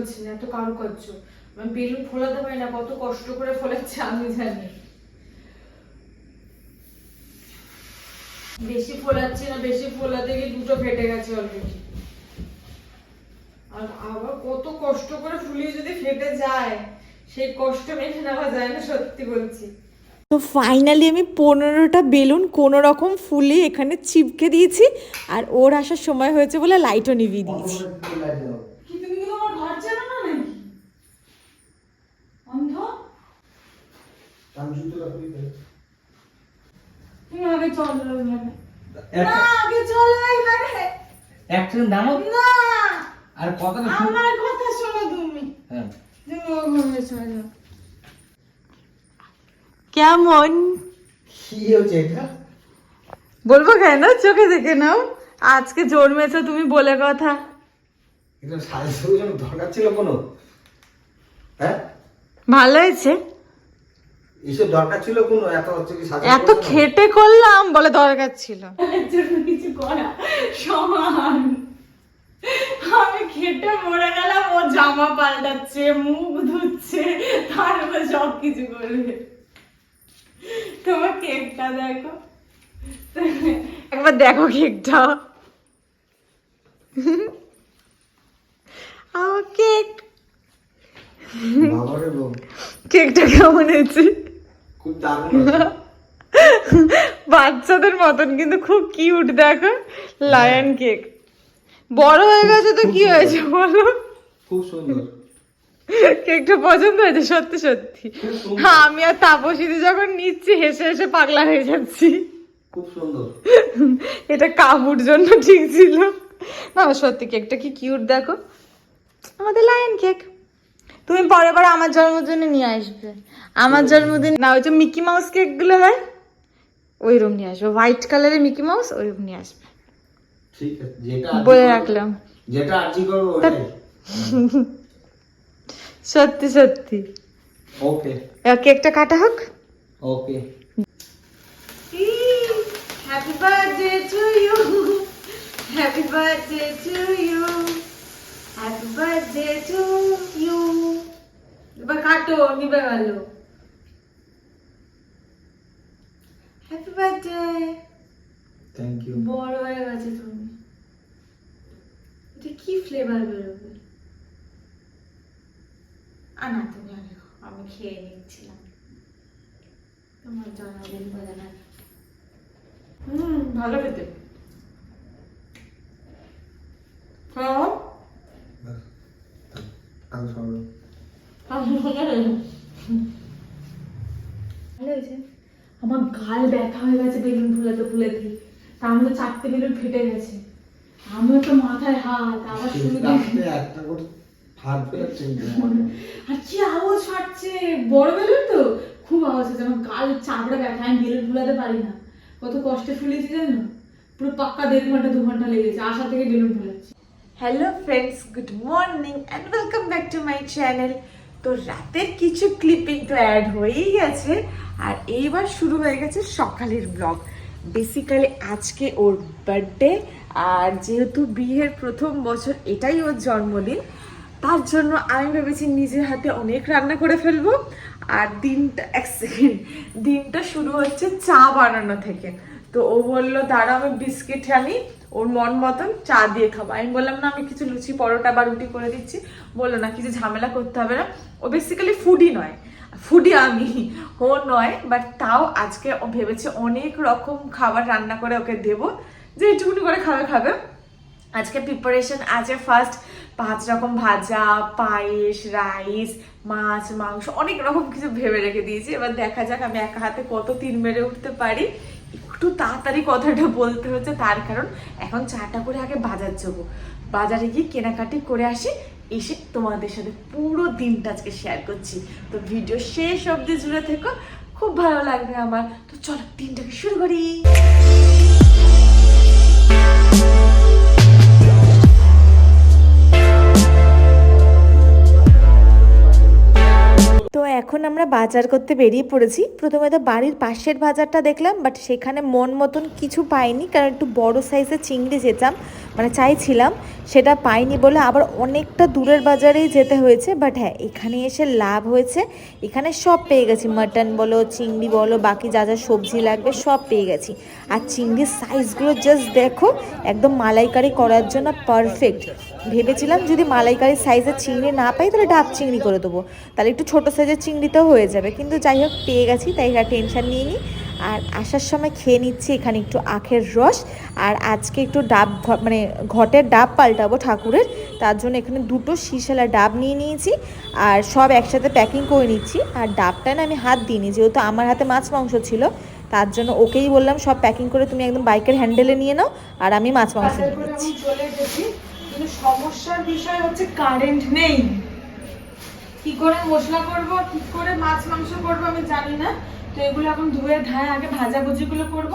চলছে না এত কারুকার্য আমি বেলুন ফোলাতে পারি না কত কষ্ট করে ফোলাচ্ছে আমি জানি। বেশি ফোলাচ্ছি না বেশি ফোলাতে গিয়ে দুটো ফেটে গেছে অলরেডি আর আবার কত কষ্ট করে ফুলিয়ে যদি ফেটে যায় সেই কষ্ট মেনে নেওয়া যায় না সত্যি বলছি। তো ফাইনালি আমি পনেরোটা বেলুন কোনো রকম ফুলে এখানে চিপকে দিয়েছি আর ওর আসার সময় হয়েছে বলে লাইটও নিভিয়ে দিয়েছি কি তুমি কি আমার ঘর চেনো না নাকি অন্ধ তুমি আগে চলো এখানে না আগে চলো এখানে একটা দামও না। আর কথা আমার কথা শোনো তুমি। হ্যাঁ। তুমি ওখানে চলো কেমন? কি হচ্ছে এটা? বলব কেন? চোখে দেখে নাও। আজকে জন্মেছো তুমি বলে কথা। এটা ছিল কোনো? হ্যাঁ? ভালো হয়েছে। দরকার ছিল কোনো? এত হচ্ছে কি সাজা এত খেটে করলাম বলে দরকার ছিল। জন্য কিছু করা সমান। আমি খেটে মরে গেলাম ও জামা পাল্টাচ্ছে মুখ ধুচ্ছে তারপর সব কিছু করবে। তোমার কেকটা দেখো। একবার দেখো কেকটা। আমার কেক। বাবারে কেকটা কেমন হয়েছে? খুব দারুণ বাচ্চাদের মতন কিন্তু খুব কিউট দেখো লায়ন কেক বড় হয়ে গেছে তো কি হয়েছে বলো? খুব সুন্দর। কেকটা পছন্দ হয়েছে? সত্যি সত্যি। হ্যাঁ আমি আর তাপসিদি যখন নিচ্ছি হেসে হেসে পাগলা হয়ে যাচ্ছি। খুব সুন্দর। এটা কাবুর জন্য ঠিক ছিল। না সত্যি কেকটা কি কিউট দেখো। আমাদের লায়ন কেক তুমি পরের পরে আমার জন্মদিনে নিয়ে আসবে। আমার জন্মদিন না ওই যে মিকি মাউস কেকগুলো হয় ওই রুম নিয়ে আসবে। হোয়াইট কালারের মিকি মাউস ওই রুম নিয়ে আসবে। ঠিক আছে যেটা বলে রাখলাম। যেটা আর্জি করব সত্যি সত্যি। ওকে। কেকটা কাটা হোক। Okay. Happy birthday to you happy birthday to you happy birthday to you এবার কাটো নিবে গেল হ্যাপি বার্থডে থ্যাংক ইউ বড় হয়ে গেছে তুমি। এটা কি ফ্লেভার বেরোবে? আনা তুমি আগে আমি খেয়ে নিচ্ছিলাম। তোমার জন্মদিন বলে না। হুম ভালো খেতে। খাও। আমি সবাই ভালো হয়েছে। আমার গাল ব্যথা হয়ে গেছে বেলুন ফুলাতে ফুলাতে। তার মধ্যে চারটে বেলুন ফেটে গেছে। আমিও তো মাথায় হাত আবার শুরু একটা করে ফাটবে হচ্ছে আর কি আওয়াজ ফাটছে? বড় বেলুন তো? খুব আওয়াজ হচ্ছে আমার গাল চাপড়া ব্যথা আমি বেলুন ফুলাতে পারি না। কত কষ্টে ফুলিয়েছি জানো? পুরো পাক্কা দেড় ঘণ্টা দু ঘণ্টা লেগেছে। আশা থেকে balloon ফুলাচ্ছি। Hello friends good morning and welcome back to my channel তো রাতের কিছু ক্লিপিং তো অ্যাড হয়েই গেছে। আর এইবার শুরু হয়ে গেছে সকালের ব্লগ বেসিক্যালি আজকে ওর বার্থডে আর যেহেতু বিয়ের প্রথম বছর, এটাই ওর জন্মদিন। তার জন্য আমি ভেবেছি নিজের হাতে অনেক রান্না করে ফেলব। আর দিনটা, এক সেকেন্ড দিনটা শুরু হচ্ছে চা বানানো থেকে। তো ও বলল দাঁড়া আমি বিস্কিট আনি। ওর মন মতন চা দিয়ে খাব। আমি বললাম, না, আমি কিছু লুচি, পরোটা বা রুটি করে দিচ্ছি। বলল, না, কিছু ঝামেলা করতে হবে না। ও বেসিক্যালি ফুডি নয় ফুডি আমি, ও নয় বাট তাও আজকে ও ভেবেছে অনেক রকম খাবার রান্না করে ওকে দেবো। যে একটুকুনি করে খাবে খাবে। আজকে প্রিপারেশন আছে ফার্স্ট পাঁচ রকম ভাজা, পায়েস রাইস মাছ, মাংস, অনেক রকম কিছু ভেবে রেখে দিয়েছি। এবার দেখা যাক আমি একা হাতে কত তিন মেরে উঠতে পারি। একটু তাড়াতাড়ি কথাটা বলতে হচ্ছে, তার কারণ এখন চাটা করে আগে বাজার যাব। বাজারে গিয়ে কেনাকাটি করে আসি, এসে তোমাদের সাথে পুরো দিনটা আজকে শেয়ার করছি। তো ভিডিও শেষ অবধি জুড়ে থেকো, খুব ভালো লাগবে আমার। তো চলো, দিনটাকে শুরু করি। তো এখন আমরা বাজার করতে বেরিয়ে পড়েছি। প্রথমে তো বাড়ির পাশের বাজারটা দেখলাম বাট সেখানে মন মতন কিছু পাইনি, কারণ একটু বড় সাইজের চিংড়ি যেতাম। মানে চাইছিলাম, সেটা পাইনি বলে আবার অনেকটা দূরের বাজারেই যেতে হয়েছে বাট হ্যাঁ এখানে এসে লাভ হয়েছে। এখানে সব পেয়ে গেছি মাটন বলো, চিংড়ি বলো, বাকি যা যা সবজি লাগবে সব পেয়ে গেছি। আর চিংড়ির সাইজগুলো জাস্ট দেখো, একদম মালাইকারি করার জন্য পারফেক্ট ভেবেছিলাম যদি মালাইকারি সাইজের চিংড়ি না পাই, তাহলে ডাব চিংড়ি করে দেবো। তাহলে একটু ছোটো সাইজের চিংড়িতেও হয়ে যাবে, কিন্তু যাই হোক, পেয়ে গেছি, তাই টেনশন নিয়ে নিই আর আসার সময় খেয়ে নিচ্ছি এখানে একটু আখের রস। আর আজকে একটু ডাব মানে ঘটের ডাব পাল্টাবো ঠাকুরের। তার জন্য এখানে দুটো শিশালা ডাব নিয়ে নিয়েছি আর সব একসাথে প্যাকিং করে নিচ্ছি। আর ডাবটা না আমি হাত দিইনি যেহেতু আমার হাতে মাছ মাংস ছিল তার জন্য ওকেই বললাম সব প্যাকিং করে তুমি একদম বাইকের হ্যান্ডেলে নিয়ে নাও আর আমি মাছ মাংস নিচ্ছি। কিন্তু সমস্যার বিষয় হচ্ছে কারেন্ট নেই। কি করে মশলা করব কি করে মাছ মাংস করব আমি জানি না। তো এগুলো এখন ধুয়ে ধায় আগে ভাজাভুজি গুলো করব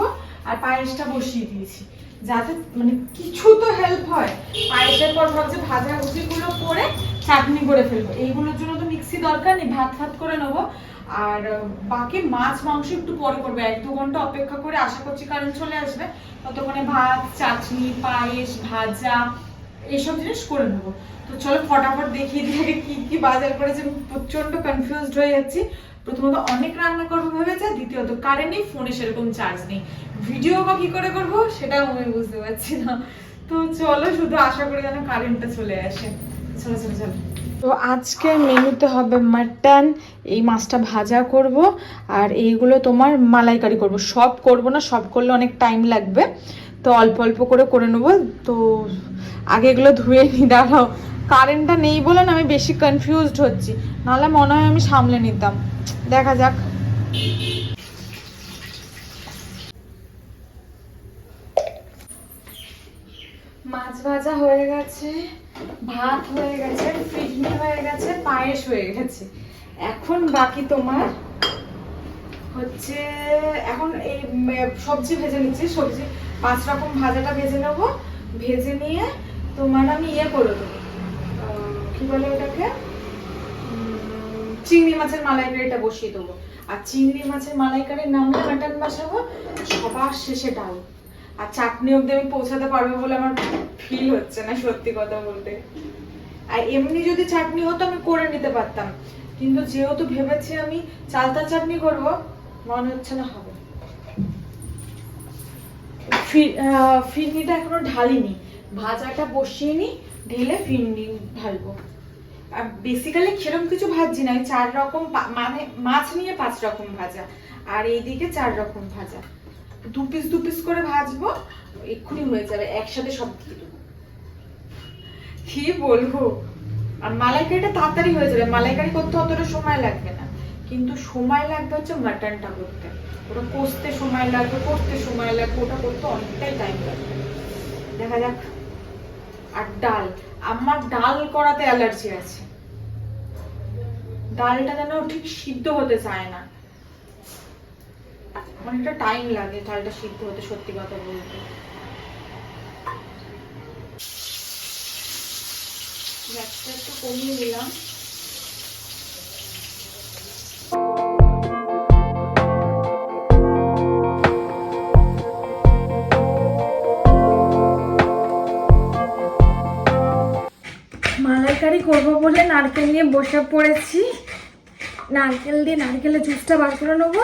আর পায়েসটা বসিয়ে দিয়েছি। যাতে মানে কিছু তো হেল্প হয়। পায়েসের পর ভাবছি ভাজাভুজি গুলো করে চাটনি করে ফেলব। এইগুলোর জন্য তো মিক্সি দরকার নেই, ভাত ভাত করে নেব। আর বাকি মাছ, মাংস একটু পরে করব। এক দু ঘণ্টা অপেক্ষা করে আশা করছি কারেন্ট চলে আসবে। ততক্ষণে ভাত, চাটনি, পায়েস, ভাজা এইসব জিনিস করে নেব। তো চলো ফটাফট দেখিয়ে দিয়ে কি কি বাজার করেছে। প্রচণ্ড কনফিউজড হয়ে যাচ্ছি। প্রথমত অনেক রান্না করব ভেবেছে, দ্বিতীয়ত কারেন্ট নেই ফোনে সেরকম চার্জ নেই। ভিডিও বা কি করে করব, সেটাও আমি বুঝতে পারছি না। তো চলো, শুধু আশা করি যেন কারেন্টটা চলে আসে। চলো চলো চলো। তো আজকে মেনুতে হবে মাটন এই মাছটা ভাজা করব, আর এইগুলো তোমার মালাইকারি করব। সব করব না, সব করলে অনেক টাইম লাগবে। তো অল্প অল্প করে করে নেব। তো আগে এগুলো ধুয়ে নি, দাঁড়াও। কারেন্টটা নেই বলে না, আমি বেশি কনফিউজড হচ্ছি। নাহলে মনে হয় আমি সামলে নিতাম। দেখা যাক। মাছ ভাজা হয়ে গেছে, ভাত হয়ে গেছে ফিডনি হয়ে গেছে, পায়েস হয়ে গেছে। এখন বাকি তোমার হচ্ছে, এখন এই সবজি ভেজে নিচ্ছি, সবজি পাঁচ রকম ভাজাটা ভেজে নেব। ভেজে নিয়ে তোমার আমি ইয়ে করে দেবো আহ, কি বলে ওটাকে উম, চিংড়ি মাছের মালাইকারিটা বসিয়ে দেবো। আর চিংড়ি মাছের মালাইকারির নামলে মাটন বসাবো সবার শেষে ডাল। আর চাটনি অব্দি আমি পৌঁছাতে পারব বলে আমার ফিল হচ্ছে না, সত্যি কথা বলতে। আর এমনি যদি চাটনি হতো, আমি করে নিতে পারতাম। কিন্তু যেহেতু ভেবেছি আমি চালতা চাটনি করব, মনে হচ্ছে না হবে। ফিরনিটা এখনও ঢালিনি। ভাজাটা বসিয়ে নি, ঢেলে ফিরনি ঢালবো। বেসিক্যালি সেরকম কিছু ভাজছি না চার রকম মানে মাছ নিয়ে পাঁচ রকম ভাজা, আর এইদিকে চার রকম ভাজা। দু পিস দু পিস করে ভাজবো, এক্ষুনি হয়ে যাবে, একসাথে সব দিয়ে দেবো। কি বলব? আর মালাইকারিটা তাড়াতাড়ি হয়ে যাবে, মালাইকারি করতে অতটা সময় লাগবে না। কিন্তু সময় লাগবে হচ্ছে মাটনটা করতে। ওটা কষতে সময় লাগবে, করতে সময় লাগবে, ওটা করতে অনেকটাই টাইম লাগবে। দেখা যাক। আর ডাল। আমার ডাল করাতে অ্যালার্জি আছে। ডালটা যেন ঠিক সিদ্ধ হতে চায় না। অনেকটা টাইম লাগে ডালটা সিদ্ধ হতে, সত্যি কথা বলতে। একটু কমিয়ে দিলাম মালাইকারি করব বলে নারকেল নিয়ে বসে পড়েছি। নারকেল দিয়ে নারকেলের জুসটা বার করে নেব।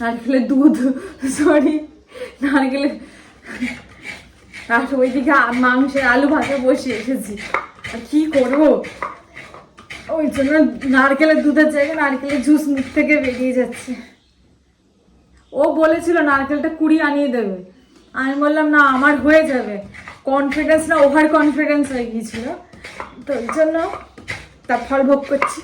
নারকেলের দুধ সরি নারকেলের আর ওইদিকে মাংসের আলু ভাজা বসে এসেছি। আর কি করব? ওই জন্য নারকেলের দুধের জায়গায় নারকেলের জুস মুখ থেকে বেরিয়ে যাচ্ছে। ও বলেছিল নারকেলটা কুড়ি আনিয়ে দেবে। আমি বললাম, না, আমার হয়ে যাবে। কনফিডেন্স না ওভার কনফিডেন্স হয়ে গিয়েছিল। তো ওই জন্য তার ফল ভোগ করছি।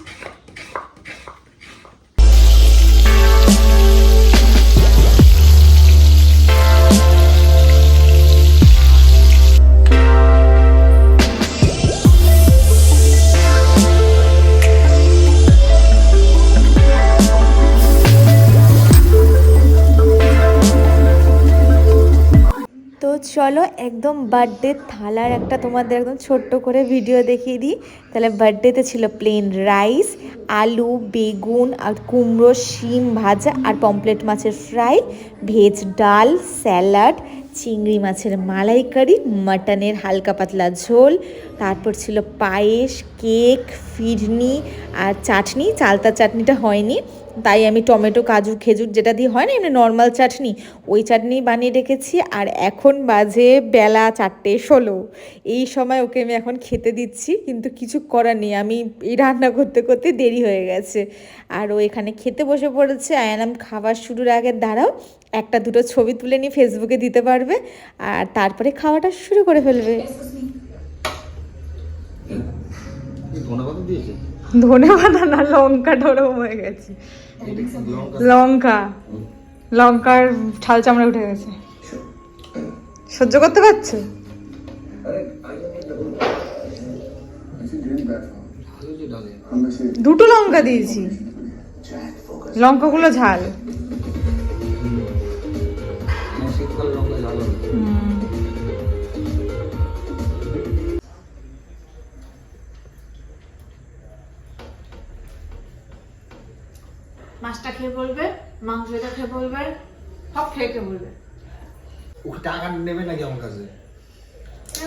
চলো একদম বার্থডে থালার একটা তোমাদের একদম ছোট্ট করে ভিডিও দেখিয়ে দিই। তাহলে বার্থডেতে ছিল প্লেন রাইস আলু, বেগুন আর কুমড়ো, শিম ভাজা আর পমপ্লেট মাছের ফ্রাই ভেজ ডাল স্যালাড চিংড়ি মাছের মালাইকারি মাটনের হালকা পাতলা ঝোল, তারপর ছিল পায়েস কেক ফিরনি আর চাটনি। চালতা চাটনিটা হয়নি। তাই আমি টমেটো কাজু খেজুর যেটা দিয়ে হয় না এমনি নর্মাল চাটনি ওই চাটনি বানিয়ে রেখেছি। আর এখন বাজে বেলা চারটে ষোলো। এই সময় ওকে আমি এখন খেতে দিচ্ছি কিন্তু কিছু করার নেই। আমি এই রান্না করতে করতে দেরি হয়ে গেছে। আর ও এখানে খেতে বসে পড়েছে। আয়ানাম খাবার শুরুর আগে দাঁড়াও একটা দুটো ছবি তুলে নিয়ে ফেসবুকে দিতে পারবে। আর তারপরে খাওয়াটা শুরু করে ফেলবে। ধনে পাতা দিয়েছে? ধনে পাতা না লঙ্কা ওরকম হয়ে গেছে। লঙ্কা। লঙ্কা লঙ্কার ছাল চামড়া উঠে গেছে। সহ্য করতে পারছ? দুটো লঙ্কা দিয়েছি। লঙ্কাগুলো ঝাল। মাছটা খেয়ে বলবে মাংসটা খেয়ে বলবে সব খেয়ে খেয়ে বলবে। টাকা নেবে নাকি আমার কাছে?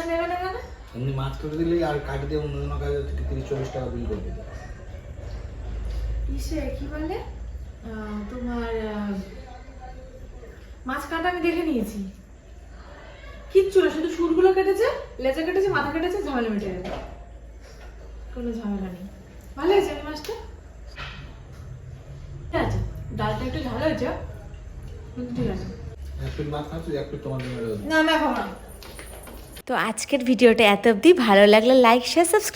নেবে না কেন? এমনি মাছ কেটে দিলেই আর কাটি দিয়ে অন্য অন্য কাজে তিরিশ চল্লিশ টাকা বিল ইসে কি বলে তোমার মাছ কাটা আমি দেখে নিয়েছি। কিচ্ছু না শুধু সুরগুলো কেটেছে লেজা কেটেছে মাথা কেটেছে ঝামেলা মিটে গেছে। কোনো ঝামেলা নেই। ভালো হয়েছে আমি মাছটা? ঠিক আছে ডালটা একটু ঝাল হয়েছে। ঠিক আছে। না তো আজকের ভিডিওটা এত অবধি। ভালো লাগলে লাইক শেয়ার সাবস্ক্রাইব